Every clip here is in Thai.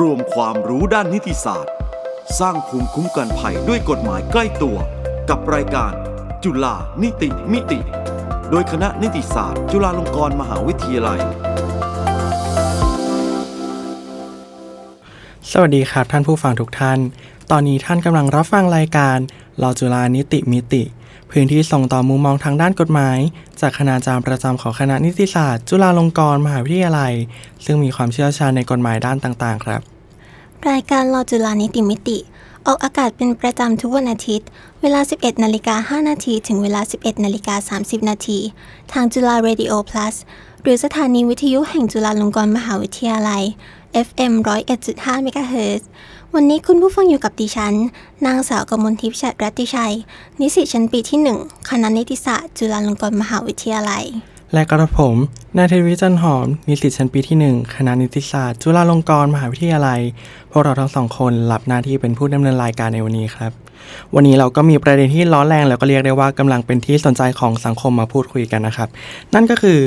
รวมความรู้ด้านนิติศาสตร์ สร้างภูมิคุ้มกันภัยด้วยกฎหมายใกล้ตัว กับรายการ จุฬานิติมิติ โดยคณะนิติศาสตร์ จุฬาลงกรณ์มหาวิทยาลัย สวัสดีครับท่านผู้ฟังทุกท่าน ตอนนี้ท่านกำลังรับฟังรายการลอจุฬานิติมิติ พื้นที่ส่งต่อมุมมองทางด้านกฎหมาย จากคณาจารย์ประจำของคณะนิติศาสตร์ จุฬาลงกรณ์มหาวิทยาลัย ซึ่งมีความเชี่ยวชาญในกฎหมายด้านต่างๆ ครับ รายการรอจุฬานิติมิติ ออกอากาศเป็นประจำทุกวันอาทิตย์ เวลา 11นาฬิกา5นาทีถึงเวลา 11นาฬิกา30นาทีทางจุฬา Radio Plus หรือสถานีวิทยุแห่งจุฬาลงกรณ์มหาวิทยาลัย FM 101.5เมกะเฮิร์ วันนี้คุณผู้ฟังอยู่กับดิฉัน นางสาวกมลทิพย์ชัดรัตติชัย นิสิตชั้นปีที่ 1 คณะนิติศาสตร์ จุฬาลงกรณ์มหาวิทยาลัย และกระผมนายเทวิจันหอม นิสิตชั้นปีที่ 1 คณะนิติศาสตร์ จุฬาลงกรณ์มหาวิทยาลัย พวกเราทั้งสองคนรับหน้าที่เป็นผู้ดำเนินรายการในวันนี้ครับ วันนี้เราก็มีประเด็นที่ร้อนแรงแล้วก็เรียกได้ว่ากำลังเป็นที่สนใจของสังคมมาพูดคุยกันนะครับ นั่นก็คือ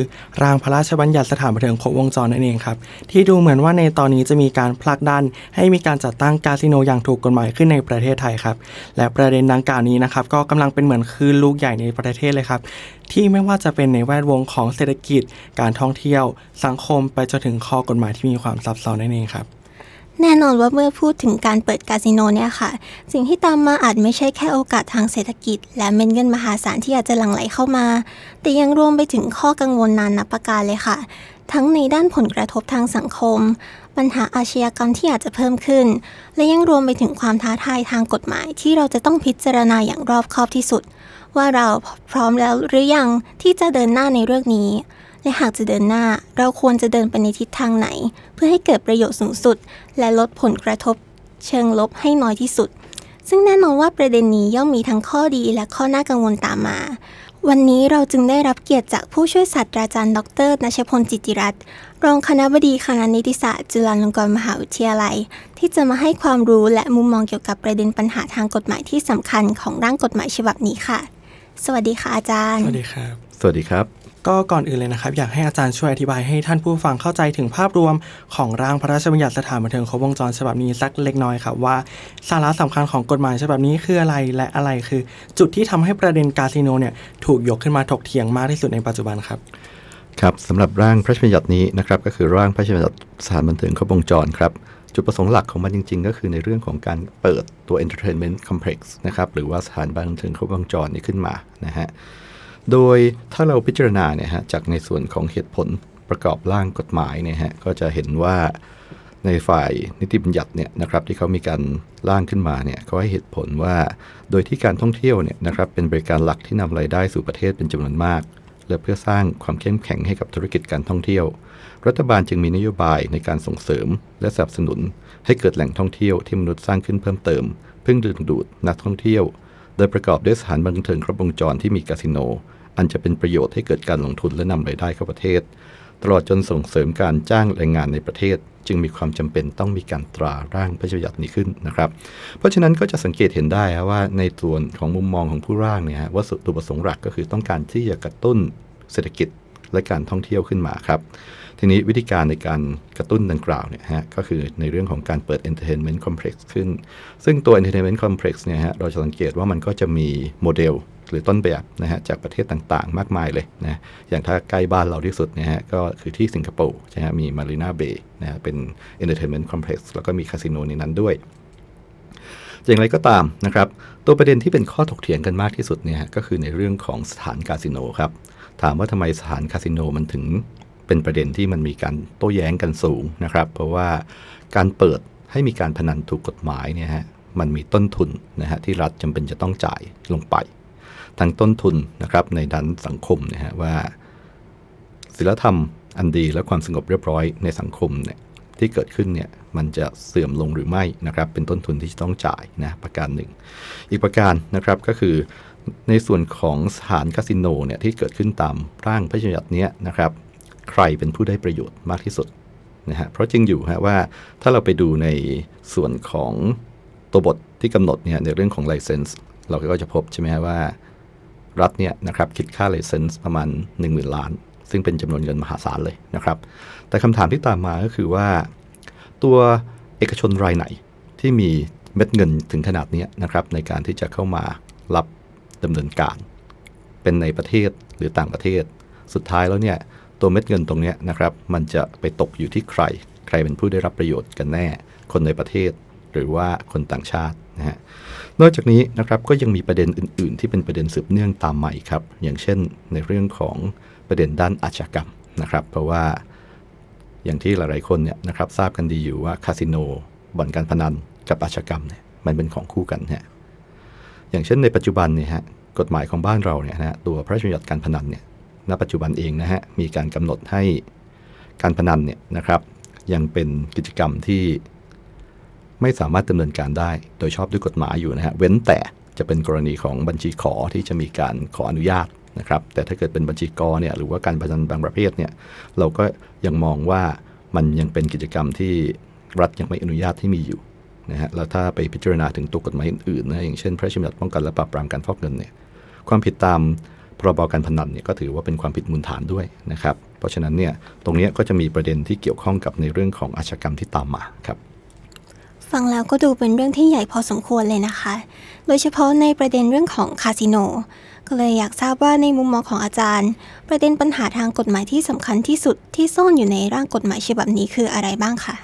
ร่างพระราชบัญญัติสถานบันเทิงครบวงจรนั่นเองครับ ที่ดูเหมือนว่าในตอนนี้จะมีการผลักดันให้มีการจัดตั้งคาสิโนอย่างถูกกฎหมายขึ้นในประเทศไทยครับ และประเด็นดังกล่าวนี้นะครับก็กำลังเป็นเหมือนคลื่นลูกใหญ่ในประเทศเลยครับ ที่ไม่ว่าจะเป็นในแวดวงของเศรษฐกิจ การท่องเที่ยว สังคมไปจนถึงข้อกฎหมายที่มีความซับซ้อนนั่นเองครับแน่นอนว่าเมื่อพูดถึงการเปิดคาสิโนเนี่ยค่ะ สิ่งที่ตามมาอาจไม่ใช่แค่โอกาสทางเศรษฐกิจ และเม็ดเงินมหาศาลที่อาจจะหลั่งไหลเข้ามา แต่ยังรวมไปถึงข้อกังวลนานาประการเลยค่ะ ทั้งในด้านผลกระทบทางสังคม ปัญหาอาชญากรรมที่อาจจะเพิ่มขึ้น และยังรวมไปถึงความท้าทายทางกฎหมายที่เราจะต้องพิจารณาอย่างรอบคอบที่สุด ว่าเราพร้อมแล้วหรือยังที่จะเดินหน้าในเรื่องนี้ และหากจะเดินหน้าเราควรจะเดินไปในทิศทางไหน เพื่อให้เกิดประโยชน์สูงสุด และลดผลกระทบ เชิงลบให้น้อยที่สุดซึ่งแน่นอนว่าประเด็นนี้ย่อมมีทั้งข้อดีและข้อน่ากังวลตามมา วันนี้เราจึงได้รับเกียรติจากผู้ช่วยศาสตราจารย์ ดรนชพลจิตติรัตน์รองคณบดีคณะนิติศาสตร์จุฬาลงกรณ์มหาวิทยาลัย ที่จะมาให้ความรู้และมุมมองเกี่ยวกับประเด็นปัญหาทางกฎหมายที่สำคัญของร่างกฎหมายฉบับนี้ค่ะ สวัสดีค่ะอาจารย์ สวัสดีครับ สวัสดีครับ ก็ก่อนอื่นเลยนะครับ อยากให้อาจารย์ช่วยอธิบายให้ท่านผู้ฟังเข้าใจถึงภาพรวมของร่างพระราชบัญญัติสถานบันเทิงครบวงจรฉบับนี้สักเล็กน้อยครับว่าสาระสำคัญของกฎหมายฉบับนี้คืออะไรและอะไรคือ จุดที่ทำให้ประเด็นคาสิโนเนี่ยถูกยกขึ้นมาถกเถียงมากที่สุดในปัจจุบันครับครับสำหรับร่างพระราชบัญญัตินี้นะครับก็คือร่างพระราชบัญญัติสถานบันเทิงครบวงจรครับจุดประสงค์หลักของมันจริง ๆ ก็คือในเรื่องของการเปิดตัว entertainment complex นะครับหรือว่าสถานบันเทิงครบวงจรนี้ขึ้นมานะฮะ โดยถ้าเราพิจารณาเนี่ยฮะจากในส่วนของเหตุผลประกอบร่างกฎหมายเนี่ยฮะก็จะเห็นว่าในฝ่ายนิติบัญญัติเนี่ยนะครับที่เขามีการร่างขึ้นมาเนี่ยเขาให้เหตุผลว่า โดยที่การท่องเที่ยวเนี่ยนะครับเป็นบริการหลักที่นำรายได้สู่ประเทศเป็นจำนวนมาก และเพื่อสร้างความเข้มแข็งให้กับธุรกิจการท่องเที่ยว รัฐบาลจึงมีนโยบายในการส่งเสริม และสนับสนุน ให้เกิดแหล่งท่องเที่ยวที่มนุษย์สร้างขึ้นเพิ่มเติม เพื่อดึงดูดนักท่องเที่ยว โดยประกอบด้วยสถานบันเทิงครบวงจรที่มีคาสิโน อันจะเป็นประโยชน์ให้เกิดการลงทุนและนำรายได้เข้าประเทศ ตลอดจนส่งเสริมการจ้างแรงงานในประเทศ จึงมีความจำเป็นต้องมีการตราร่างพระราชบัญญัตินี้ขึ้นนะครับ เพราะฉะนั้นก็จะสังเกตเห็นได้ว่าในส่วนของมุมมองของผู้ร่างเนี่ยวัตถุประสงค์หลักก็คือต้องการที่จะกระตุ้นเศรษฐกิจและการท่องเที่ยวขึ้นมาครับ ทีนี้วิธีการในการกระตุ้นดังกล่าวเนี่ยฮะก็คือในเรื่องของการเปิด entertainment complex ขึ้น ซึ่งตัว entertainment complex เนี่ยฮะเราจะสังเกตว่ามันก็จะมีโมเดล หรือต้นแบบนะฮะจากประเทศต่างๆ มากมายเลยนะอย่างถ้าใกล้บ้านเราที่สุดเนี่ยฮะก็คือที่สิงคโปร์ใช่ไหมมีมารีนาเบย์นะฮะเป็น entertainment complex แล้วก็มีคาสิโนในนั้นด้วยอย่างไรก็ตามนะครับตัวประเด็นที่เป็นข้อถกเถียงกันมากที่สุดเนี่ยก็คือในเรื่องของสถานคาสิโนครับถามว่าทำไมสถานคาสิโนมันถึงเป็นประเด็นที่มันมีการโต้แย้งกันสูงนะครับ เพราะว่าการเปิดให้มีการพนันถูกกฎหมายเนี่ยฮะมันมีต้นทุนนะฮะที่รัฐจำเป็นจะต้องจ่ายลงไป ทั้งต้นทุนนะครับในด้านสังคมนะฮะว่าศีลธรรมอันดีและความสงบเรียบร้อยในสังคมเนี่ยที่เกิดขึ้นเนี่ยมันจะเสื่อมลงหรือไม่นะครับเป็นต้นทุนที่จะต้องจ่ายนะประการหนึ่ง อีกประการนะครับก็คือในส่วนของสถานคาสิโนเนี่ยที่เกิดขึ้นตามร่างพระราชบัญญัตินี้นะครับ ใครเป็นผู้ได้ประโยชน์มากที่สุดนะฮะเพราะจริงอยู่ฮะว่าถ้าเราไปดูในส่วนของตัวบทที่กำหนดเนี่ยในเรื่องของ license เราก็จะพบใช่ไหมฮะว่า รัฐเนี่ยนะครับคิดค่า license ประมาณ 10,000 ล้าน ซึ่งเป็นจำนวนเงินมหาศาลเลยนะครับ แต่คำถามที่ตามมาก็คือว่า ตัวเอกชนรายไหนที่มีเม็ดเงินถึงขนาดนี้นะครับในการที่จะเข้ามารับดำเนินการ เป็นในประเทศหรือต่างประเทศ สุดท้ายแล้วเนี่ยตัวเม็ดเงินตรงนี้นะครับมันจะไปตกอยู่ที่ใคร ใครเป็นผู้ได้รับประโยชน์กันแน่ คนในประเทศ หรือว่าคนต่างชาติ นะฮะนอกจากนี้นะครับก็ยังมีประเด็นอื่น ๆ ที่เป็นประเด็นสืบเนื่องตามมาอีกครับ อย่างเช่นในเรื่องของประเด็นด้านอาชญากรรมนะครับ เพราะว่าอย่างที่หลายๆคนเนี่ยนะครับทราบกันดีอยู่ว่าคาสิโนบ่อนการพนันกับอาชญากรรมเนี่ยมันเป็นของคู่กันฮะอย่างเช่นในปัจจุบันเนี่ยฮะกฎหมายของบ้านเราเนี่ยนะฮะตัวพระราชบัญญัติการพนันเนี่ยณปัจจุบันเองนะฮะมีการกำหนดให้การพนันเนี่ยนะครับยังเป็นกิจกรรมที่ ไม่สามารถดำเนินการได้ โดยชอบด้วยกฎหมายอยู่นะฮะเว้นแต่จะเป็นกรณีของบัญชีขอที่จะมีการขออนุญาตนะครับแต่ถ้าเกิดเป็นบัญชีกอเนี่ยหรือว่าการพนันบางประเภทเนี่ยเราก็ยังมองว่ามันยังเป็นกิจกรรมที่รัฐยังไม่อนุญาตให้มีอยู่นะฮะแล้วถ้าไปพิจารณาถึงตัวกฎหมายอื่นๆนะอย่างเช่น พระราชบัญญัติป้องกันและปราบปรามการฟอกเงินเนี่ยความผิดตามพรบการพนันเนี่ยก็ถือว่าเป็นความผิดมูลฐานด้วยนะครับเพราะฉะนั้นเนี่ยตรงนี้ก็จะมีประเด็นที่เกี่ยวข้องกับในเรื่องของอาชญากรรมที่ตามมาครับ ฟังแล้วก็ดูเป็นเรื่องที่ใหญ่พอสมควรเลยนะคะ โดยเฉพาะในประเด็นเรื่องของคาสิโน ก็เลยอยากทราบว่าในมุมมองของอาจารย์ ประเด็นปัญหาทางกฎหมายที่สำคัญที่สุดที่ซ่อนอยู่ในร่างกฎหมายฉบับนี้คืออะไรบ้างคะ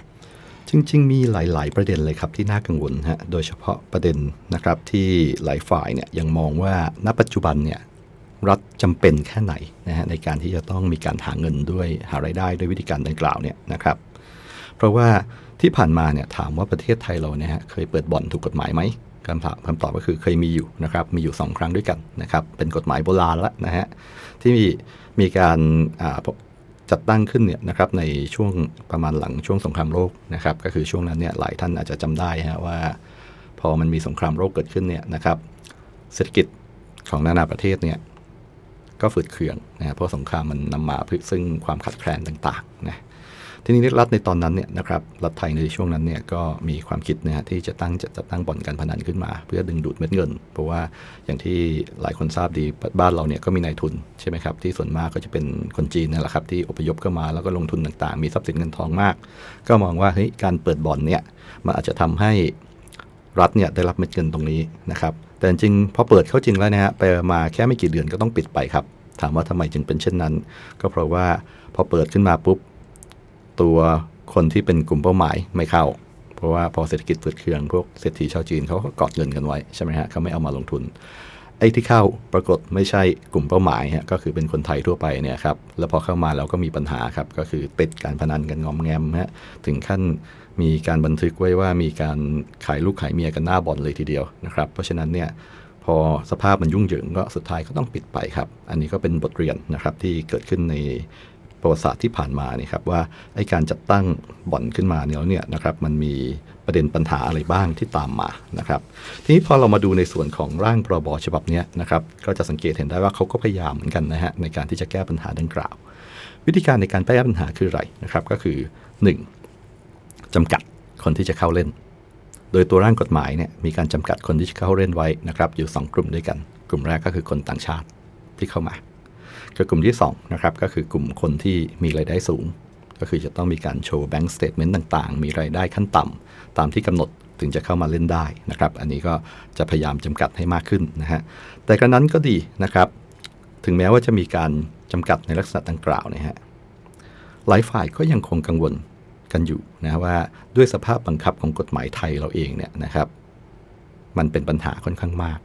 จริง ๆ มีหลาย ๆ ประเด็นเลยครับที่น่ากังวลฮะ โดยเฉพาะประเด็นนะครับที่หลายฝ่ายเนี่ยยังมองว่าณปัจจุบันเนี่ยรัฐจำเป็นแค่ไหนนะฮะในการที่จะต้องมีการหาเงินด้วยหารายได้ด้วยวิธีการดังกล่าวเนี่ยนะครับ เพราะว่า ที่ผ่านมาเนี่ยถามว่าประเทศไทยเราเนี่ยฮะเคยเปิดบ่อนถูกกฎหมายไหมคำตอบคำตอบก็คือเคยมีอยู่นะครับมีอยู่ 2 ครั้งด้วยกันนะครับเป็นกฎหมายโบราณแล้วนะฮะที่มีมีการจัดตั้งขึ้นเนี่ยนะครับในช่วงประมาณหลังช่วงสงครามโลกนะครับก็คือช่วงนั้นเนี่ยหลายท่านอาจจะจำได้ฮะว่า พอมันมีสงครามโลกเกิดขึ้นเนี่ยนะครับเศรษฐกิจของนานาประเทศเนี่ยก็ฝืดเคืองนะฮะเพราะสงครามมันนำมาซึ่งความขัดแคลนต่างๆนะ ทีนี้รัฐในตอนนั้นเนี่ยนะครับรัฐไทยในช่วงนั้นเนี่ยก็มีความคิดนะฮะที่จะตั้งจะจะตั้งบ่อนการพนันขึ้นมา เพื่อดึงดูดเม็ดเงิน เพราะว่าอย่างที่หลายคนทราบดีบ้านเราเนี่ยก็มีนายทุนใช่ไหมครับที่ส่วนมากก็จะเป็นคนจีนนั่นแหละครับที่อพยพเข้ามาแล้วก็ลงทุนต่างๆ มีทรัพย์สินเงินทองมาก ก็มองว่าเฮ้ยการเปิดบ่อนเนี่ยมันอาจจะทำให้รัฐเนี่ยได้รับเม็ดเงินตรงนี้นะครับแต่จริงพอเปิดเข้าจริงแล้วนะฮะไปมาแค่ไม่กี่เดือนก็ต้องปิดไปครับ ถามว่าทำไมจึงเป็นเช่นนั้น ก็เพราะว่าพอเปิดขึ้นมาปุ๊บ ตัวคนที่เป็นกลุ่มเป้าหมายไม่เข้า เพราะว่าพอเศรษฐกิจฝืดเคืองพวกเศรษฐีชาวจีนเขาก็กอดเงินกันไว้ใช่ไหมฮะเขาไม่เอามาลงทุนไอ้ที่เข้าปรากฏไม่ใช่กลุ่มเป้าหมายฮะก็คือเป็นคนไทยทั่วไปเนี่ยครับแล้วพอเข้ามาแล้วก็มีปัญหาครับก็คือติดการพนันกันงอมแงมฮะถึงขั้นมีการบันทึกไว้ว่ามีการขายลูกขายเมียกันหน้าบ่อนเลยทีเดียวนะครับเพราะฉะนั้นเนี่ยพอสภาพมันยุ่งเหยิงก็สุดท้ายก็ต้องปิดไปครับ อันนี้ก็เป็นบทเรียนนะครับที่เกิดขึ้นใน ประวัติศาสตร์ที่ผ่านมานี่ครับว่าไอ้การจัดตั้งบ่อนขึ้นมาเนี่ยแล้วเนี่ยนะครับมันมีประเด็นปัญหาอะไรบ้างที่ตามมานะครับ ทีนี้พอเรามาดูในส่วนของร่างพรบฉบับนี้นะครับ ก็จะสังเกตเห็นได้ว่าเขาก็พยายามเหมือนกันนะฮะในการที่จะแก้ปัญหาดังกล่าว วิธีการในการแก้ปัญหาคืออะไรนะครับ ก็คือ 1. จำกัดคนที่จะเข้าเล่น โดยตัวร่างกฎหมายเนี่ยมีการจำกัดคนที่จะเข้าเล่นไว้นะครับ อยู่ 2 กลุ่มด้วยกัน กลุ่มแรกก็คือคนต่างชาติที่เข้ามา ก็กลุ่มที่2นะครับก็คือกลุ่มคนที่มีรายได้สูง ก็คือจะต้องมีการโชว์แบงก์สเตทเมนต์ต่างๆ มีรายได้ขั้นต่ำตามที่กำหนดถึงจะเข้ามาเล่นได้นะครับ อันนี้ก็จะพยายามจำกัดให้มากขึ้นนะฮะแต่กระนั้นก็ดีนะครับ ถึงแม้ว่าจะมีการจำกัดในลักษณะดังกล่าวนะฮะหลายฝ่ายก็ยังคงกังวลกันอยู่นะว่าด้วยสภาพบังคับของกฎหมายไทยเราเองเนี่ยนะครับ มันเป็นปัญหาค่อนข้างมาก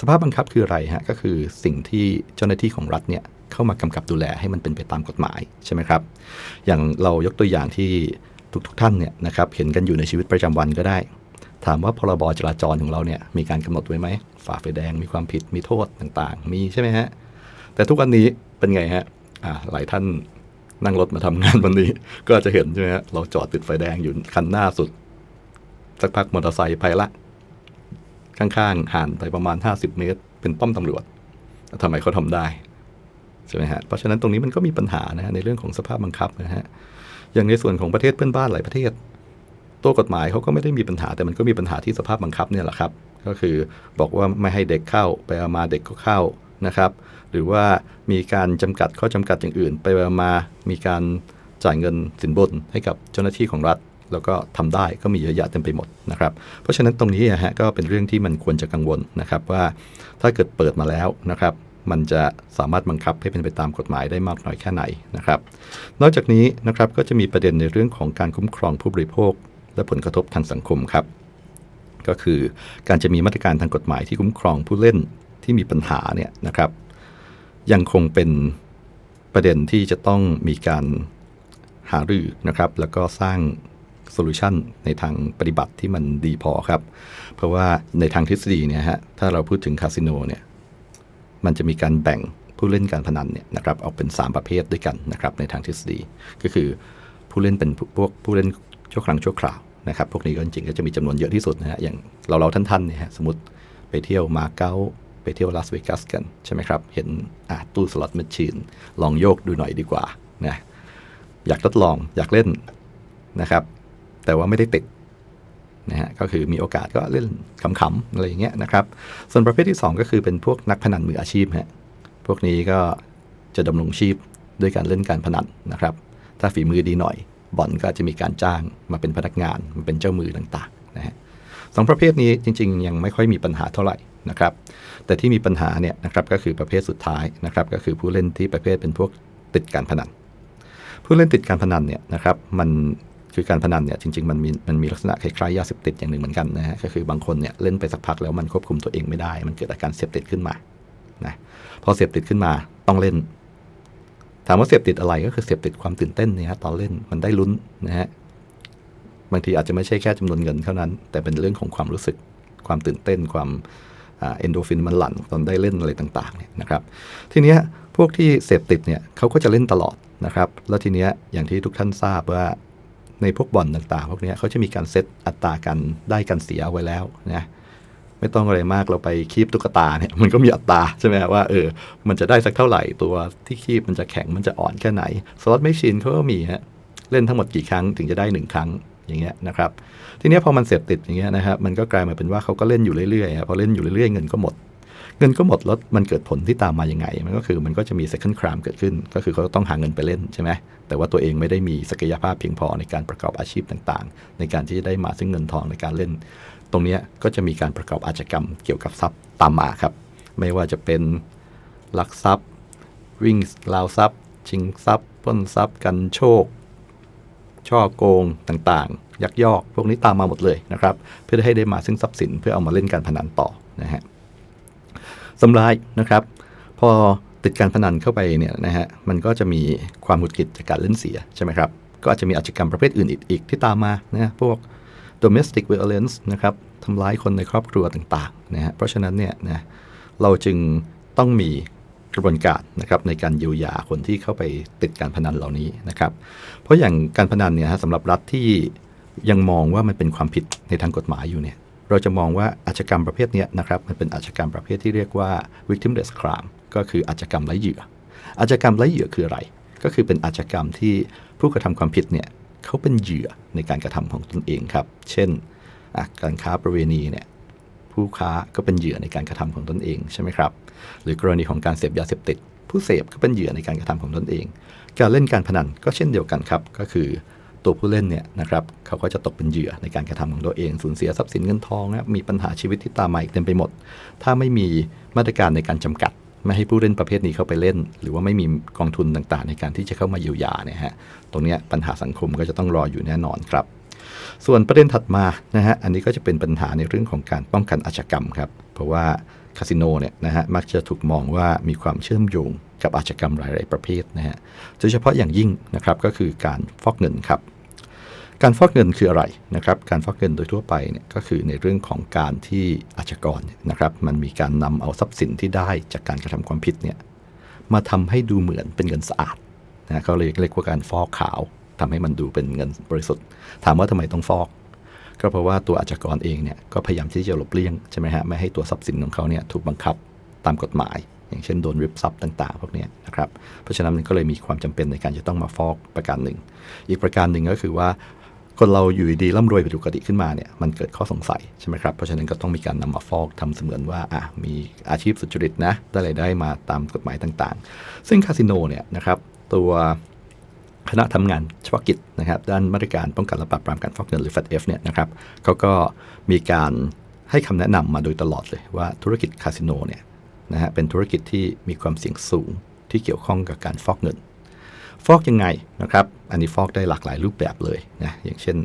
สภาพบังคับคืออะไรฮะก็คือสิ่งที่เจ้าหน้าที่ของรัฐเนี่ยเข้ามากำกับดูแลให้มันเป็นไปตามกฎหมายใช่ไหมครับ อย่างเรายกตัวอย่างที่ทุกๆทท่านเนี่ยนะครับเห็นกันอยู่ในชีวิตประจำวันก็ได้ ถามว่าพรบจราจรของเราเนี่ยมีการกำหนดไว้ไหมฝ่าไฟแดงมีความผิดมีโทษต่างๆ มีใช่ไหมฮะแต่ทุกวันนี้เป็นไงฮะอ่าหลายท่านนั่งรถมาทำงานวันนี้ ก็จะเห็นใช่ไหมฮะเราจอดติดไฟแดงอยู่คันหน้าสุด สักพักมอเตอร์ไซค์ไปละ ข้างๆ ห่างไปประมาณ 50 เมตร เป็นป้อมตำรวจทำไมเขาทำได้ใช่ไหมฮะเพราะฉะนั้นตรงนี้มันก็มีปัญหานะฮะในเรื่องของสภาพบังคับนะฮะอย่างในส่วนของประเทศเพื่อนบ้านหลายประเทศ ตัวกฎหมายเขาก็ไม่ได้มีปัญหา แต่มันก็มีปัญหาที่สภาพบังคับเนี่ยแหละครับ ก็คือบอกว่าไม่ให้เด็กเข้าไปเอามาเด็กก็เข้านะครับ หรือว่ามีการจำกัดข้อจำกัดอย่างอื่น ไปเอามามีการจ่ายเงินสินบนให้กับเจ้าหน้าที่ของรัฐ แล้วก็ทำได้ก็มีเยอะแยะเต็มไปหมดนะครับ เพราะฉะนั้นตรงนี้นะฮะก็เป็นเรื่องที่มันควรจะกังวลนะครับว่าถ้าเกิดเปิดมาแล้วนะครับ มันจะสามารถบังคับให้เป็นไปตามกฎหมายได้มากน้อยแค่ไหนนะครับ นอกจากนี้นะครับก็จะมีประเด็นในเรื่องของการคุ้มครองผู้บริโภค และผลกระทบทางสังคมครับ ก็คือการจะมีมาตรการทางกฎหมายที่คุ้มครองผู้เล่นที่มีปัญหาเนี่ยนะครับ ยังคงเป็นประเด็นที่จะต้องมีการหารือนะครับ แล้วก็สร้าง โซลูชันในทางปฏิบัติที่มันดีพอครับ เพราะว่าในทางทฤษฎีเนี่ยฮะถ้าเราพูดถึงคาสิโนเนี่ยมันจะมีการแบ่งผู้เล่นการพนันเนี่ยนะครับออกเป็น 3 ประเภทด้วยกันนะครับในทางทฤษฎีก็คือผู้เล่นเป็นพวกผู้เล่นชั่วครั้งชั่วคราวนะครับพวกนี้ก็จริงก็จะมีจำนวนเยอะที่สุดนะฮะอย่างเราเราๆท่านๆเนี่ยฮะสมมติไปเที่ยวมาเก๊าไปเที่ยวลาสเวกัสกันใช่ไหมครับ เห็นอะตู้สล็อตแมชชีนลองโยกดูหน่อยดีกว่านะอยากทดลองอยากเล่นนะครับ แต่ว่าไม่ได้ติดนะฮะก็คือมีโอกาสก็เล่นขำๆอะไรอย่างเงี้ยนะครับ ส่วนประเภทที่ 2 ก็คือเป็นพวกนักพนันมืออาชีพฮะพวกนี้ก็จะดำรงชีพด้วยการเล่นการพนันนะครับ ถ้าฝีมือดีหน่อยบ่อนก็จะมีการจ้างมาเป็นพนักงานมาเป็นเจ้ามือต่างๆนะฮะสองประเภทนี้จริง ๆ ยังไม่ค่อยมีปัญหาเท่าไหร่นะครับ แต่ที่มีปัญหาเนี่ยนะครับก็คือประเภทสุดท้ายนะครับ ก็คือผู้เล่นที่ประเภทเป็นพวกติดการพนัน ผู้เล่นติดการพนันเนี่ยนะครับมัน คือการพนันเนี่ยจริงๆมันมีมันมีลักษณะคล้ายๆยาเสพติดอย่างหนึ่งเหมือนกันนะฮะก็คือบางคนเนี่ยเล่นไปสักพักแล้วมันควบคุมตัวเองไม่ได้ มันเกิดอาการเสพติดขึ้นมานะพอเสพติดขึ้นมาต้องเล่น ถามว่าเสพติดอะไรก็คือเสพติดความตื่นเต้นเนี่ยฮะตอนเล่นมันได้ลุ้นนะฮะบางทีอาจจะไม่ใช่แค่จำนวนเงินเท่านั้น แต่เป็นเรื่องของความรู้สึกความตื่นเต้นความเอนโดฟินมันหลั่นตอนได้เล่นอะไรต่างๆเนี่ยนะครับ ทีเนี้ยพวกที่เสพติดเนี่ยเขาก็จะเล่นตลอดนะครับ แล้วทีเนี้ยอย่างที่ทุกท่านทราบว่า ในพวกบ่อนต่างๆ พวกนี้เขาจะมีการเซตอัตราการได้กันเสียไว้แล้วนะไม่ต้องอะไรมากเราไปคีบตุ๊กตาเนี่ยมันก็มีอัตราใช่ไหมว่าเออมันจะได้สักเท่าไหร่ตัวที่คีบมันจะแข็งมันจะอ่อนแค่ไหนสล็อตไม่ชินเขาก็มีฮะเล่นทั้งหมดกี่ครั้งถึงจะได้หนึ่งครั้งอย่างเงี้ยนะครับทีนี้พอมันเสพติดอย่างเงี้ยนะครับมันก็กลายมาเป็นว่าเขาก็เล่นอยู่เรื่อยๆพอเล่นอยู่เรื่อยๆเงินก็หมด เงินก็หมดแล้วมันเกิดผลที่ตามมายังไง มันก็คือมันก็จะมี second crime เกิดขึ้น ก็คือเขาต้องหาเงินไปเล่นใช่ไหมแต่ว่าตัวเองไม่ได้มีศักยภาพเพียงพอในการประกอบอาชีพต่างๆ ในการที่จะได้มาซึ่งเงินทองในการเล่น ตรงนี้ก็จะมีการประกอบอาชญากรรมเกี่ยวกับทรัพย์ตามมาครับ ไม่ว่าจะเป็นลักทรัพย์ วิ่งราวทรัพย์ ชิงทรัพย์ปล้นทรัพย์กันโชค ช่อโกงต่างๆ ยักยอก พวกนี้ตามมาหมดเลยนะครับ เพื่อให้ได้มาซึ่งทรัพย์สินเพื่อเอามาเล่นการพนันต่อนะฮะ สำรายนะครับพอติดการพนันเข้าไปเนี่ยนะฮะมันก็จะมีความหงุดหงิดจากการเล่นเสียใช่ไหมครับก็อาจจะมีอาชญากรรมประเภทอื่นอีกอีกที่ตามมานะพวก domestic violence นะครับทำร้ายคนในครอบครัวต่างๆนะฮะเพราะฉะนั้นเนี่ยนะเราจึงต้องมีกระบวนการนะครับในการเยียวยาคนที่เข้าไปติดการพนันเหล่านี้นะครับ เพราะอย่างการพนันเนี่ยฮะสำหรับรัฐที่ยังมองว่ามันเป็นความผิดในทางกฎหมายอยู่เนี่ย เราจะมองว่าอาชกรรมประเภทนี้นะครับมันเป็นอาชกรรมประเภทที่เรียกว่า victimless crime ก็คืออาชกรรมไร้เหยื่อ อาชกรรมไร้เหยื่อคืออะไร ก็คือเป็นอาชกรรมที่ผู้กระทำความผิดเนี่ยเขาเป็นเหยื่อในการกระทำของตนเองครับ เช่นการค้าประเวณีเนี่ยผู้ค้าก็เป็นเหยื่อในการกระทำของตนเองใช่ไหมครับ หรือกรณีของการเสพยาเสพติด ผู้เสพก็เป็นเหยื่อในการกระทำของตนเอง การเล่นการพนันก็เช่นเดียวกันครับ ก็คือ ตัวผู้เล่นเนี่ยนะครับเขาก็จะตกเป็นเหยื่อในการกระทำของตัวเองสูญเสียทรัพย์สินเงินทองนะมีปัญหาชีวิตที่ตามมาอีกเต็มไปหมด ถ้าไม่มีมาตรการในการจำกัด ไม่ให้ผู้เล่นประเภทนี้เข้าไปเล่น หรือว่าไม่มีกองทุนต่างๆ ในการที่จะเข้ามาเยียวยาเนี่ยฮะตรงนี้ปัญหาสังคมก็จะต้องรออยู่แน่นอนครับ ส่วนประเด็นถัดมานะฮะอันนี้ก็จะเป็นปัญหาในเรื่องของการป้องกันอาชญากรรมครับเพราะว่า คาสิโนเนี่ยนะฮะมักจะถูกมองว่ามีความเชื่อมโยงกับอาชญากรรมหลาย ๆ ประเภทนะฮะโดยเฉพาะอย่างยิ่งนะครับก็คือการฟอกเงินครับการฟอกเงินคืออะไรนะครับ การฟอกเงินโดยทั่วไปเนี่ยก็คือในเรื่องของการที่อาชญากรนะครับมันมีการนำเอาทรัพย์สินที่ได้จากการกระทำความผิดเนี่ยมาทำให้ดูเหมือนเป็นเงินสะอาดนะเขาเลยเรียกว่าการฟอกขาวทำให้มันดูเป็นเงินบริสุทธิ์ ถามว่าทำไมต้องฟอก ก็เพราะว่าตัวอาชญากรเองเนี่ยก็พยายามที่จะหลบเลี่ยงใช่ไหมฮะไม่ให้ตัวทรัพย์สินของเขาเนี่ยถูกบังคับตามกฎหมาย อย่างเช่นโดนริบทรัพย์ต่าง ๆ พวกนี้นะครับเพราะฉะนั้นมันก็เลยมีความจำเป็นในการจะต้องมาฟอกประการหนึ่ง อีกประการหนึ่งก็คือว่าคนเราอยู่ดีร่ำรวยเป็นปกติขึ้นมาเนี่ยมันเกิดข้อสงสัยใช่ไหมครับ เพราะฉะนั้นก็ต้องมีการนำมาฟอกทำเสมือนว่าอะมีอาชีพสุจริตนะได้รายได้มาตามกฎหมายต่างๆ ซึ่งคาสิโนเนี่ยนะครับตัว คณะทำงานเฉพาะกิจนะครับด้านมาตรการป้องกันและปราบปรามการฟอกเงินหรือ FATF เนี่ยนะครับเขาก็มีการให้คำแนะนำมาโดยตลอดเลยว่าธุรกิจคาสิโนเนี่ยนะฮะเป็นธุรกิจที่มีความเสี่ยงสูงที่เกี่ยวข้องกับการฟอกเงิน ฟอกยังไงนะครับ อันนี้ฟอกได้หลากหลายรูปแบบเลยนะอย่างเช่น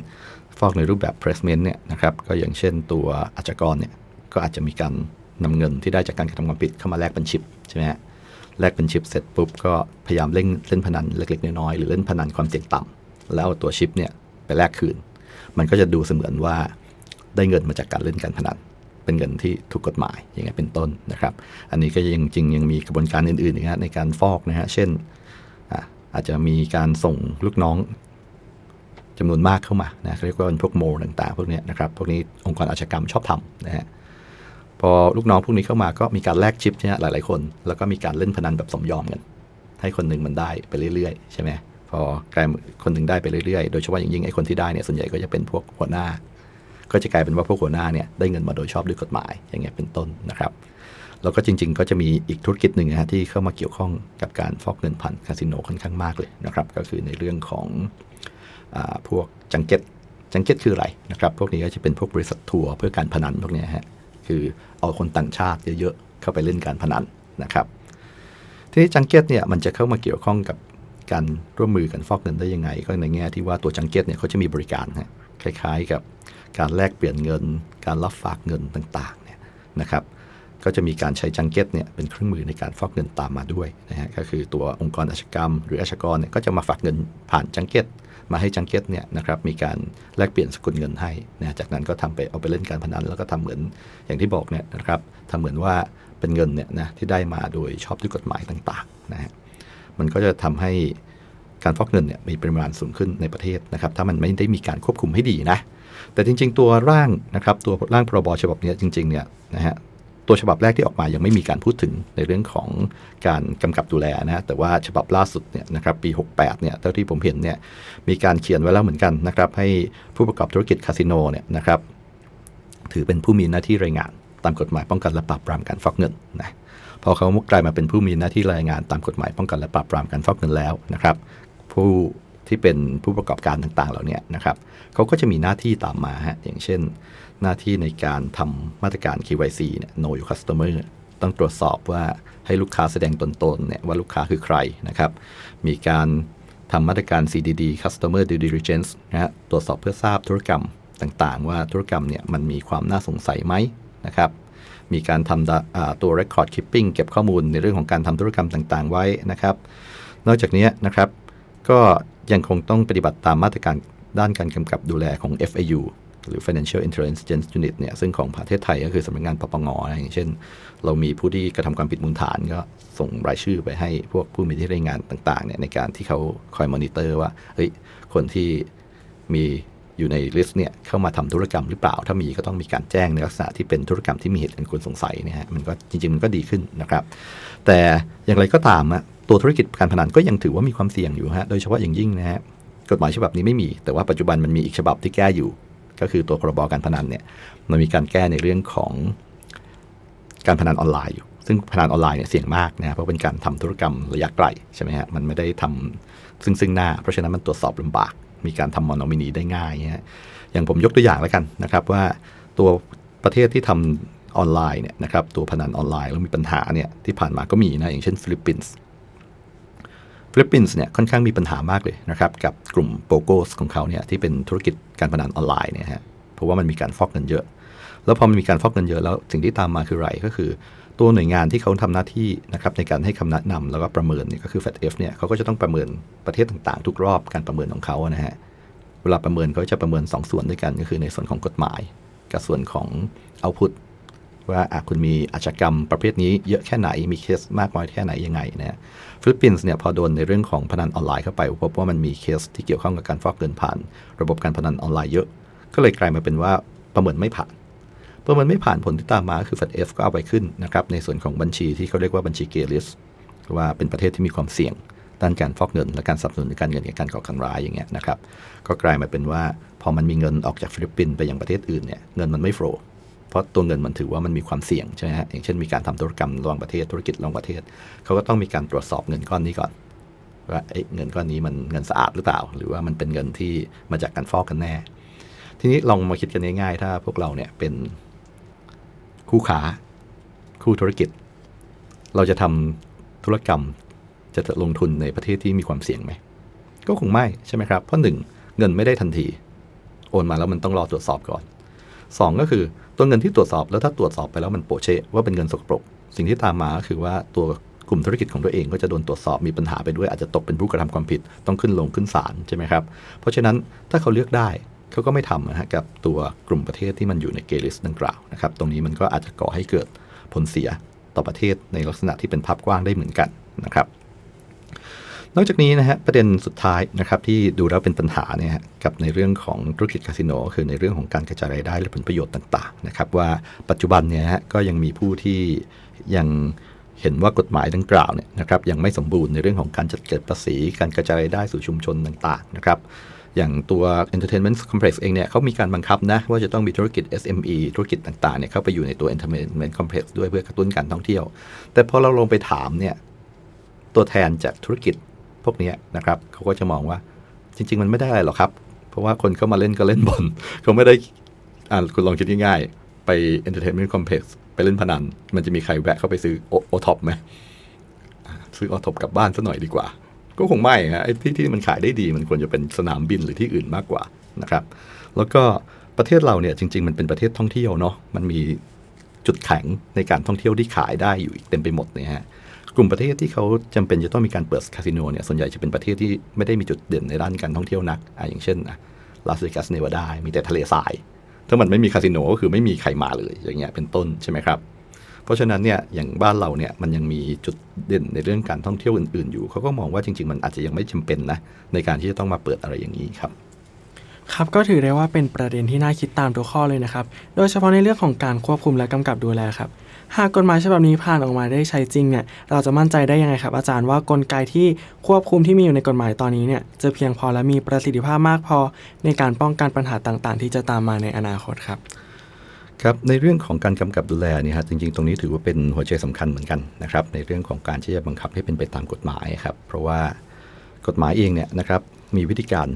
ฟอกในรูปแบบ placement เนี่ยนะครับก็อย่างเช่นตัวอาชญากรเนี่ยก็อาจจะมีการนำเงินที่ได้จากการกระทำความผิดเข้ามาแลกเป็นชิปใช่ไหมฮะ แลกเป็นชิปเสร็จปุ๊บก็พยายามเล่นเล่นพนันเล็ก ๆ น้อยๆหรือเล่นพนันความเสี่ยงต่ำแล้วเอาตัวชิปเนี่ยไปแลกคืน มันก็จะดูเสมือนว่าได้เงินมาจากการเล่นการพนันเป็นเงินที่ถูกกฎหมายอย่างเงี้ยเป็นต้นนะครับ อันนี้ก็ยังจริงยังมีกระบวนการอื่นๆนะฮะในการฟอกนะฮะเช่นอาจจะมีการส่งลูกน้องจำนวนมากเข้ามานะเรียกว่าเป็นพวกโมต่างๆ พวกนี้นะครับ พวกนี้องค์กรอาชญากรรมชอบทำนะฮะ อลูกน้องพวกนี้เข้ามาก็มีการแลกชิปเนี่ยหลาย ๆ คน แล้วก็มีการเล่นพนันแบบสมยอมกัน ให้คนหนึ่งมันได้ไปเรื่อย ๆ ใช่ไหมพอกลายคนหนึ่งได้ไปเรื่อย ๆ โดยเฉพาะอย่างยิ่งไอ้คนที่ได้เนี่ยส่วนใหญ่ก็จะเป็นพวกหัวหน้า ก็จะกลายเป็นว่าพวกหัวหน้าเนี่ยได้เงินมาโดยชอบด้วยกฎหมายอย่างเงี้ยเป็นต้นนะครับ แล้วก็จริง ๆ ก็จะมีอีกธุรกิจหนึ่งนะฮะที่เข้ามาเกี่ยวข้องกับการฟอกเงินผ่านคาสิโนค่อนข้างมากเลยนะครับก็คือในเรื่องของอพวกจังเก็ตจังเก็ตคืออะไรนะครับพวกนี้ก็จะเป็นพวกบริษัททัวร์เพื่อการพนันพวกนี้ฮะ คือเอาคนต่างชาติเยอะๆ เข้าไปเล่นการพนันนะครับ ทีนี้จังเก็ตเนี่ยมันจะเข้ามาเกี่ยวข้องกับการร่วมมือกันฟอกเงินได้ยังไง ก็ในแง่ที่ว่าตัวจังเก็ตเนี่ยเขาจะมีบริการฮะคล้ายๆกับการแลกเปลี่ยนเงิน การรับฝากเงินต่างๆเนี่ยนะครับ ก็จะมีการใช้จังเก็ตเนี่ยเป็นเครื่องมือในการฟอกเงินตามมาด้วยนะฮะก็คือตัวองค์กรอาชกรรม หรืออาชญากรเนี่ยก็จะมาฝากเงินผ่านจังเก็ตมาให้จังเก็ตเนี่ยนะครับมีการแลกเปลี่ยนสกุลเงินให้นะจากนั้นก็ทำไปเอาไปเล่นการพนันแล้วก็ทำเหมือนอย่างที่บอกเนี่ยนะครับทำเหมือนว่าเป็นเงินเนี่ยนะที่ได้มาโดยชอบด้วยกฎหมายต่างๆนะฮะมันก็จะทำให้การฟอกเงินเนี่ยมีปริมาณสูงขึ้นในประเทศนะครับถ้ามันไม่ได้มีการควบคุมให้ดีนะแต่จริง ๆ ตัวร่างนะครับตัวร่างพรบฉบับนี้จริงๆเนี่ยนะฮะ ตัวฉบับแรกที่ออกมายังไม่มีการพูดถึงในเรื่องของการกำกับดูแลนะแต่ว่าฉบับล่าสุดเนี่ยนะครับปี 68เนี่ยเท่าที่ผมเห็นเนี่ยมีการเขียนไว้แล้วเหมือนกันนะครับให้ผู้ประกอบธุรกิจคาสิโนเนี่ยนะครับถือเป็นผู้มีหน้าที่รายงานตามกฎหมายป้องกันและปราบปรามการฟอกเงินนะพอเขากลายมาเป็นผู้มีหน้าที่รายงานตามกฎหมายป้องกันและปราบปรามการฟอกเงินแล้วนะครับผู้ ที่เป็นผู้ประกอบการต่างๆเหล่านี้นะครับเขาก็จะมีหน้าที่ตามมาฮะอย่างเช่น หน้าที่ในการทำมาตรการ KYC เนี่ย Know Your Customer ต้องตรวจสอบว่าให้ลูกค้าแสดงตนๆเนี่ยว่าลูกค้าคือใครนะครับ มีการทำมาตรการ CDD Customer Due Diligence นะฮะตรวจสอบเพื่อทราบธุรกรรมต่างๆ ว่าธุรกรรมเนี่ยมันมีความน่าสงสัยไหมนะครับ มีการทำตัว Record Keeping เก็บข้อมูลในเรื่องของการทำธุรกรรมต่างๆ ไว้นะครับ นอกจากนี้นะครับ ก็ ยังคงต้องปฏิบัติตามมาตรการด้านการกำกับดูแลของ FIU หรือ Financial Intelligence Unit เนี่ยซึ่งของประเทศไทยก็คือสำนักงานปปงนะอย่างเช่น เรามีผู้ที่กระทำความผิดมูลฐานก็ส่งรายชื่อไปให้พวกผู้มีที่รายงานต่างๆเนี่ยในการที่เขาคอยมอนิเตอร์ว่าเฮ้ยคนที่มีอยู่ในลิสต์เนี่ยเข้ามาทำธุรกรรมหรือเปล่า ถ้ามีก็ต้องมีการแจ้งในลักษณะที่เป็นธุรกรรมที่มีเหตุอันควรสงสัยเนี่ยฮะมันก็จริงๆมันก็ดีขึ้นนะครับ แต่อย่างไรก็ตามอะ ตัวธุรกิจการพนันก็ยังถือว่ามีความเสี่ยงอยู่ฮะโดยเฉพาะอย่างยิ่งนะฮะกฎหมายฉบับนี้ไม่มี แต่ว่าปัจจุบันมันมีอีกฉบับที่แก้อยู่ ก็คือตัวพรบการพนันเนี่ยมันมีการแก้ในเรื่องของการพนันออนไลน์อยู่ซึ่งพนันออนไลน์เนี่ยเสี่ยงมากนะเพราะเป็นการทำธุรกรรมระยะไกลใช่ไหมฮะมันไม่ได้ทำซึ่งซึ่งหน้า เพราะฉะนั้นมันตรวจสอบลำบาก มีการทำมอนอมินีได้ง่ายฮะอย่างผมยกตัวอย่างแล้วกันนะครับว่าตัวประเทศที่ทำออนไลน์เนี่ยนะครับตัวพนันออนไลน์แล้วมีปัญหาเนี่ยที่ผ่านมาก็มีนะอย่างเช่นฟิลิปปินส์ ฟิลิปปินส์เนี่ยค่อนข้างมีปัญหามากเลยนะครับกับกลุ่มโปโกสของเขาเนี่ยที่เป็นธุรกิจการพนันออนไลน์เนี่ยฮะเพราะว่ามันมีการฟอกเงินเยอะ แล้วพอมันมีการฟอกเงินเยอะแล้วสิ่งที่ตามมาคืออะไรก็คือ ตัวหน่วยงานที่เขาทำหน้าที่นะครับในการให้คำแนะนำแล้วก็ประเมินเนี่ยก็คือ FATF เนี่ยเขาก็จะต้องประเมินประเทศต่างๆ ทุกรอบการประเมินของเขานะฮะเวลาประเมินเขาจะประเมิน 2 ส่วนด้วยกันก็คือในส่วนของกฎหมาย กับส่วนของเอาพุต ว่าคุณมีอาชญากรรมประเภทนี้เยอะแค่ไหนมีเคสมากน้อยแค่ไหนยังไงนะฟิลิปปินส์เนี่ยพอโดนในเรื่องของพนันออนไลน์เข้าไปพบว่ามันมีเคสที่เกี่ยวข้องกับการฟอกเงินผ่าน ระบบการพนันออนไลน์เยอะ ก็เลยกลายมาเป็นว่าประเมินไม่ผ่านประเมินไม่ผ่านผลที่ตามมาคือ FATF ก็เอาไปขึ้นนะครับในส่วนของบัญชีที่เขาเรียกว่าบัญชีเกลิสว่าเป็นประเทศที่มีความเสี่ยงด้านการฟอกเงิน และการสนับสนุนการเงินกับการก่อการร้ายอย่างเงี้ยนะครับก็กลายมาเป็นว่าพอมันมีเงินออกจากฟิลิปปินส์ไปยังประเทศอื่นเนี่ยเงินมันไม่โฟล ราะตัวเงินมันถือว่ามันมีความเสี่ยงใช่ไหมฮะอย่างเช่นมีการทำธุรกรรมระหว่างประเทศธุรกิจระหว่างประเทศเขาก็ต้องมีการตรวจสอบเงินก้อนนี้ก่อนว่าเอ๊ะเงินก้อนนี้มันเงินสะอาดหรือเปล่า หรือว่ามันเป็นเงินที่มาจากการฟอกกันแน่ ทีนี้ลองมาคิดกันง่ายๆ ถ้าพวกเราเนี่ยเป็นคู่ค้าคู่ธุรกิจ เราจะทำธุรกรรมจะลงทุนในประเทศที่มีความเสี่ยงไหม ก็คงไม่ใช่ไหมครับ เพราะหนึ่งเงินไม่ได้ทันที โอนมาแล้วมันต้องรอตรวจสอบก่อน สองก็คือตัวเงินที่ตรวจสอบแล้วถ้าตรวจสอบไปแล้วมันโปะเชะว่าเป็นเงินสกปรก สิ่งที่ตามมาก็คือว่าตัวกลุ่มธุรกิจของตัวเองก็จะโดนตรวจสอบมีปัญหาไปด้วยอาจจะตกเป็นผู้กระทำความผิดต้องขึ้นลงขึ้นศาลใช่ไหมครับ เพราะฉะนั้นถ้าเขาเลือกได้เขาก็ไม่ทำนะฮะกับตัวกลุ่มประเทศที่มันอยู่ในเกลิสดังกล่าวนะครับตรงนี้มันก็อาจจะก่อให้เกิดผลเสียต่อประเทศในลักษณะที่เป็นภาพกว้างได้เหมือนกันนะครับ นอกจากนี้นะฮะประเด็นสุดท้ายนะครับที่ดูแล้วเป็นปัญหาเนี่ยกับในเรื่องของธุรกิจคาสิโนคือในเรื่องของการกระจายรายได้และผลประโยชน์ต่างๆนะครับว่าปัจจุบันเนี่ยฮะก็ยังมีผู้ที่ยังเห็นว่ากฎหมายดังกล่าวเนี่ยนะครับยังไม่สมบูรณ์ในเรื่องของการจัดเก็บภาษี การกระจายรายได้สู่ชุมชนต่างๆนะครับอย่างตัว Entertainment Complex เองเนี่ยเขามีการบังคับนะว่าจะต้องมีธุรกิจ SME ธุรกิจต่างๆเนี่ยเข้าไปอยู่ในตัว Entertainment Complex ด้วยเพื่อกระตุ้นการท่องเที่ยว แต่พอเราลงไปถามเนี่ยตัวแทนจากธุรกิจ พวกนี้นะครับเขาก็จะมองว่าจริง ๆ มันไม่ได้อะไรหรอกครับ เพราะว่าคนเข้ามาเล่นก็เล่นบอลเขาไม่ได้อ่าคุณลองคิดง่ายๆ ไป entertainment complex ไปเล่นพนัน มันจะมีใครแวะเข้าไปซื้อโอท็อปไหมซื้อโอท็อปกลับบ้านซะหน่อยดีกว่า ก็คงไม่ฮะไอ้ที่ที่มันขายได้ดีมันควรจะเป็นสนามบินหรือที่อื่นมากกว่านะครับ แล้วก็ประเทศเราเนี่ยจริง ๆ มันเป็นประเทศท่องเที่ยวเนาะมันมีจุดแข็งในการท่องเที่ยวที่ขายได้อยู่อีกเต็มไปหมดเนี่ยฮะ กลุ่มประเทศที่เขาจำเป็นจะต้องมีการเปิดคาสิโนเนี่ยส่วนใหญ่จะเป็นประเทศที่ไม่ได้มีจุดเด่นในด้านการท่องเที่ยวนักอะอย่างเช่นลาสเวกัสเนวาดา มีแต่ทะเลทราย ถ้ามันไม่มีคาสิโนก็คือไม่มีใครมาเลยอย่างเงี้ยเป็นต้นใช่ไหมครับเพราะฉะนั้นเนี่ยอย่างบ้านเราเนี่ยมันยังมีจุดเด่นในเรื่องการท่องเที่ยวอื่น ๆ อยู่เขาก็มองว่าจริง ๆ มันอาจจะยังไม่จำเป็นนะในการที่จะต้องมาเปิดอะไรอย่างนี้ครับ ครับก็ถือได้ว่าเป็นประเด็นที่น่าคิดตามตัวข้อเลยนะครับ โดยเฉพาะในเรื่องของการควบคุมและกำกับดูแลครับ หากกฎหมายฉบับนี้ผ่านออกมาได้ใช้จริงเนี่ยเราจะมั่นใจได้ยังไงครับ อาจารย์ว่ากลไกที่ควบคุมที่มีอยู่ในกฎหมายตอนนี้เนี่ยจะเพียงพอและมีประสิทธิภาพมากพอในการป้องกันปัญหาต่างๆ ที่จะตามมาในอนาคตครับครับในเรื่องของการกำกับดูแลเนี่ยฮะจริงๆ ตรงนี้ถือว่าเป็นหัวใจสำคัญเหมือนกันนะครับในเรื่องของการที่จะบังคับให้เป็นไปตามกฎหมายครับเพราะว่ากฎหมายเองเนี่ยนะครับมีวิธีการ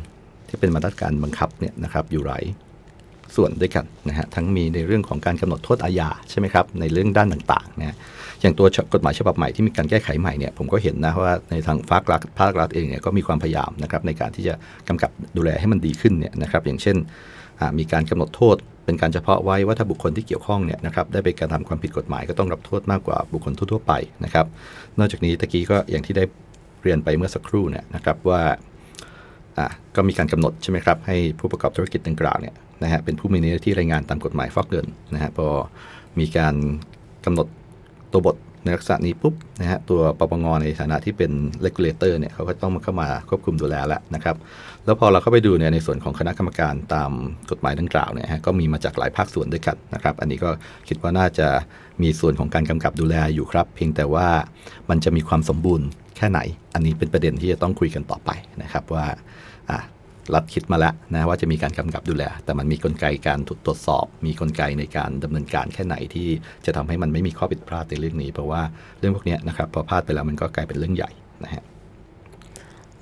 ที่เป็นมาตรการบังคับเนี่ยนะครับอยู่หลาย ส่วนด้วยกันนะฮะทั้งมีในเรื่องของการกำหนดโทษอาญาใช่ไหมครับในเรื่องด้านต่างๆนะอย่างตัวกฎหมายฉบับใหม่ที่มีการแก้ไขใหม่เนี่ยผมก็เห็นนะว่าในทางภาครัฐภาครัฐเองเนี่ยก็มีความพยายามนะครับในการที่จะกำกับดูแลให้มันดีขึ้นเนี่ยนะครับอย่างเช่นมีการกำหนดโทษเป็นการเฉพาะไว้ว่าถ้าบุคคลที่เกี่ยวข้องเนี่ยนะครับได้ไปกระทำความผิดกฎหมายก็ต้องรับโทษมากกว่าบุคคลทั่วไปนะครับ นอกจากนี้ตะกี้ก็อย่างที่ได้เรียนไปเมื่อสักครู่เนี่ยนะครับว่า อ่าก็มีการกำหนดใช่ไหมครับให้ผู้ประกอบธุรกิจดังกล่าวเนี่ยนะฮะเป็นผู้มีหน้าที่รายงานตามกฎหมายฟอกเงินนะฮะพอมีการกำหนดตัวบท ในลักษณะนี้ปุ๊บนะฮะตัวปปงในฐานะที่เป็น regulator เนี่ยเขาก็ต้องมาเข้ามาควบคุมดูแลแล้วนะครับ แล้วพอเราเข้าไปดูเนี่ยในส่วนของคณะกรรมการตามกฎหมายดังกล่าวเนี่ยฮะก็มีมาจากหลายภาคส่วนด้วยกันนะครับ อันนี้ก็คิดว่าน่าจะมีส่วนของการกำกับดูแลอยู่ครับ เพียงแต่ว่ามันจะมีความสมบูรณ์แค่ไหน อันนี้เป็นประเด็นที่จะต้องคุยกันต่อไปนะครับว่า รัฐคิดมาแล้วนะว่าจะมีการกำกับดูแล แต่มันมีกลไกการตรวจสอบ มีกลไกในการดำเนินการแค่ไหนที่จะทำให้มันไม่มีข้อผิดพลาดในเรื่องนี้ เพราะว่าเรื่องพวกนี้นะครับพอพลาดไปแล้วมันก็กลายเป็นเรื่องใหญ่นะฮะ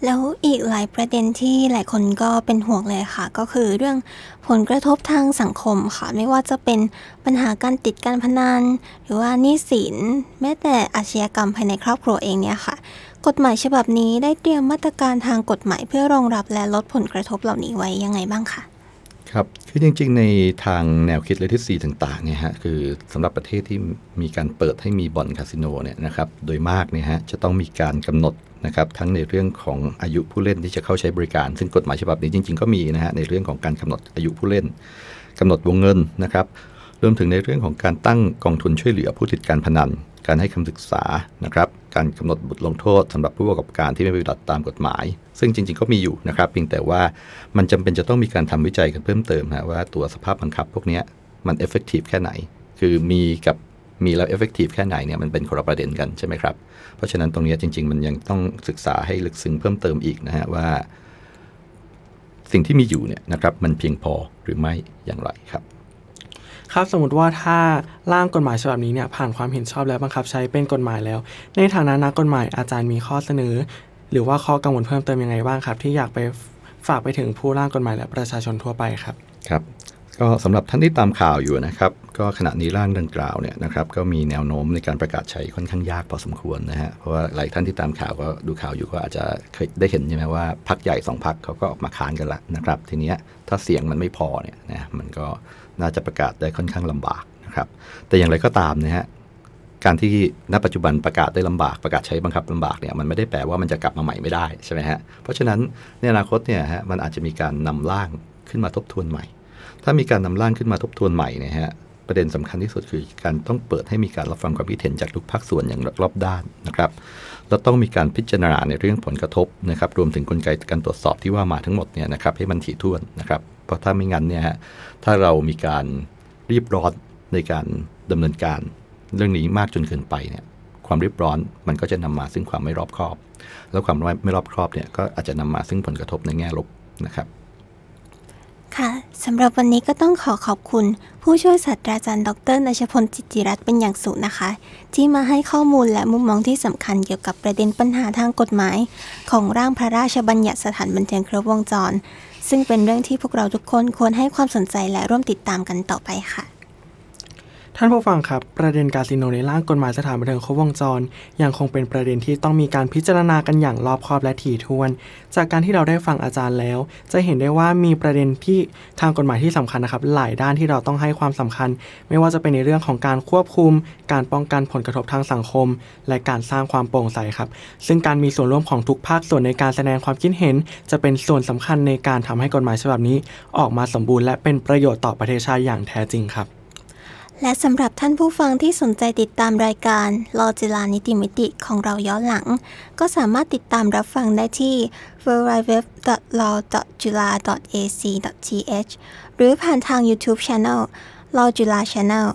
แล้วอีกหลายประเด็นที่หลายคนก็เป็นห่วงเลยค่ะ ก็คือเรื่องผลกระทบทางสังคมค่ะ ไม่ว่าจะเป็นปัญหาการติดการพนันหรือว่าหนี้สินแม้แต่อาชญากรรมภายในครอบครัวเองเนี่ยค่ะ กฎหมายฉบับนี้ได้เตรียมมาตรการทางกฎหมายเพื่อรองรับและลดผลกระทบเหล่านี้ไว้ยังไงบ้างคะครับคือจริงๆ ในทางแนวคิดและทฤษฎีต่างๆเนี่ยฮะคือสำหรับประเทศที่มีการเปิดให้มีบ่อนคาสิโนเนี่ยนะครับโดยมากเนี่ยฮะจะต้องมีการกำหนดนะครับทั้งในเรื่องของอายุผู้เล่นที่จะเข้าใช้บริการ ซึ่งกฎหมายฉบับนี้จริง ๆ ก็มีนะฮะในเรื่องของการกำหนดอายุผู้เล่นกำหนดวงเงินนะครับรวมถึงในเรื่องของการตั้งกองทุนช่วยเหลือผู้ติดการพนัน การให้คำศึกษานะครับการกำหนดบทลงโทษสำหรับผู้ประกอบการที่ไม่ปฏิบัติตามกฎหมาย ซึ่งจริง ๆ ก็มีอยู่นะครับเพียงแต่ว่ามันจำเป็นจะต้องมีการทำวิจัยกันเพิ่มเติมฮะว่าตัวสภาพบังคับพวกนี้มันเอฟเฟกตีฟแค่ไหน คือมีกับมีแล้วเอฟเฟกตีฟแค่ไหนเนี่ยมันเป็นคนละประเด็นกันใช่ไหมครับ เพราะฉะนั้นตรงนี้จริง ๆ มันยังต้องศึกษาให้ลึกซึ้งเพิ่มเติมอีกนะฮะว่า สิ่งที่มีอยู่เนี่ยนะครับมันเพียงพอหรือไม่อย่างไรครับ ครับสมมติว่าถ้าร่างกฎหมายฉบับนี้เนี่ยผ่านความเห็นชอบและบังคับใช้เป็นกฎหมายแล้ว ในฐานะนักกฎหมายอาจารย์มีข้อเสนอ หรือว่าข้อกังวลเพิ่มเติมยังไงบ้างครับ ที่อยากไปฝากไปถึงผู้ร่างกฎหมายและประชาชนทั่วไปครับครับก็สำหรับท่านที่ตามข่าวอยู่นะครับ ก็ขณะนี้ร่างดังกล่าวเนี่ยนะครับก็มีแนวโน้มในการประกาศใช้ค่อนข้างยากพอสมควรนะฮะเพราะว่าหลายท่านที่ตามข่าวก็ดูข่าวอยู่ก็อาจจะเคยได้เห็นใช่ไหมว่าพักใหญ่สองพักเขาก็ออกมาค้านกันละนะครับ ทีเนี้ยถ้าเสียงมันไม่พอเนี่ยนะมันก็ น่าจะประกาศได้ค่อนข้างลำบากนะครับ แต่อย่างไรก็ตามนะฮะการที่ณปัจจุบันประกาศได้ลำบากประกาศใช้บังคับลำบากเนี่ยมันไม่ได้แปลว่ามันจะกลับมาใหม่ไม่ได้ใช่ไหมฮะเพราะฉะนั้นในอนาคตเนี่ยฮะมันอาจจะมีการนำร่างขึ้นมาทบทวนใหม่ ถ้ามีการนำร่างขึ้นมาทบทวนใหม่เนี่ยฮะประเด็นสำคัญที่สุดคือการต้องเปิดให้มีการรับฟังความคิดเห็นจากทุกภาคส่วนอย่างรอบด้านนะครับแล้วต้องมีการพิจารณาในเรื่องผลกระทบนะครับรวมถึงกลไกการตรวจสอบที่ว่ามาทั้งหมดเนี่ยนะครับให้มันถี่ถ้วนนะครับ เพราะถ้าไม่งั้นเนี่ยฮะถ้าเรามีการรีบร้อนในการดำเนินการ เรื่องนี้มากจนเกินไปเนี่ยความรีบร้อนมันก็จะนำมาซึ่งความไม่รอบคอบ แล้วความไม่รอบคอบเนี่ยก็อาจจะนำมาซึ่งผลกระทบในแง่ลบนะครับค่ะสำหรับวันนี้ก็ต้องขอขอบคุณ ผู้ช่วยศาสตราจารย์ ดรนชพลจิตติรัตน์เป็นอย่างสูงนะคะ ที่มาให้ข้อมูลและมุมมองที่สำคัญเกี่ยวกับประเด็นปัญหาทางกฎหมาย ของร่างพระราชบัญญัติสถานบันเทิงครบวงจร ซึ่งเป็นเรื่องที่พวกเราทุกคนควรให้ความสนใจและร่วมติดตามกันต่อไปค่ะ ท่านผู้ฟังครับ ประเด็นคาสิโนในร่างกฎหมายสถานบันเทิงครบวงจร ยังคงเป็นประเด็นที่ต้องมีการพิจารณากันอย่างรอบคอบและถี่ถ้วน จากการที่เราได้ฟังอาจารย์แล้ว จะเห็นได้ว่ามีประเด็นที่ทางกฎหมายที่สำคัญนะครับ หลายด้านที่เราต้องให้ความสำคัญ ไม่ว่าจะเป็นในเรื่องของการควบคุม การป้องกันผลกระทบทางสังคม และการสร้างความโปร่งใสครับ ซึ่งการมีส่วนร่วมของทุกภาคส่วนในการแสดงความคิดเห็น จะเป็นส่วนสำคัญในการทำให้กฎหมายฉบับนี้ ออกมาสมบูรณ์และเป็นประโยชน์ต่อประเทศชาติอย่างแท้จริงครับ และสำหรับท่านผู้ฟังที่สนใจติดตามรายการลอจิลานิติมิติของเราย้อนหลัง ก็สามารถติดตามรับฟังได้ที่ www.law.jula.ac.th หรือผ่านทาง YouTube Channel Law Jula Channel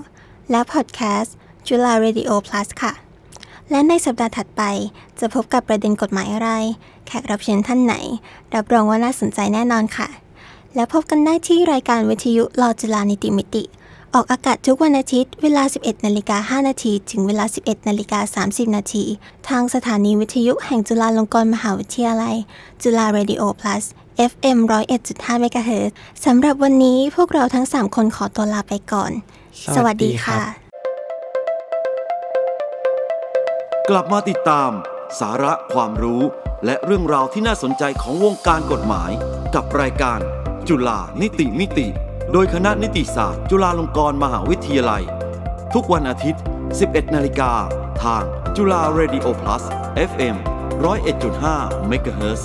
และ Podcast Jula Radio Plus ค่ะ และในสัปดาห์ถัดไปจะพบกับประเด็นกฎหมายอะไร แขกรับเชิญท่านไหน รับรองว่าน่าสนใจแน่นอนค่ะ และพบกันได้ที่รายการวิทยุลอจิลานิติมิติ ออกอากาศทุกวันอาทิตย์เวลา 11นาฬิกา5นาทีถึงเวลา 11นาฬิกา30นาทีทางสถานีวิทยุแห่งจุฬาลงกรณ์มหาวิทยาลัย จุฬา Radio Plus FM 101.5เมกะเฮิรตซ์สำหรับวันนี้พวกเราทั้ง 3 คนขอตัวลาไปก่อน สวัสดีครับกลับมาติดตาม สาระความรู้ และเรื่องราวที่น่าสนใจของวงการกฎหมาย กับรายการจุฬานิติมิติ โดยคณะนิติศาสตร์ จุฬาลงกรณ์มหาวิทยาลัย ทุกวันอาทิตย์ 11 นาฬิกา ทางจุฬา Radio Plus FM 101.5 MHz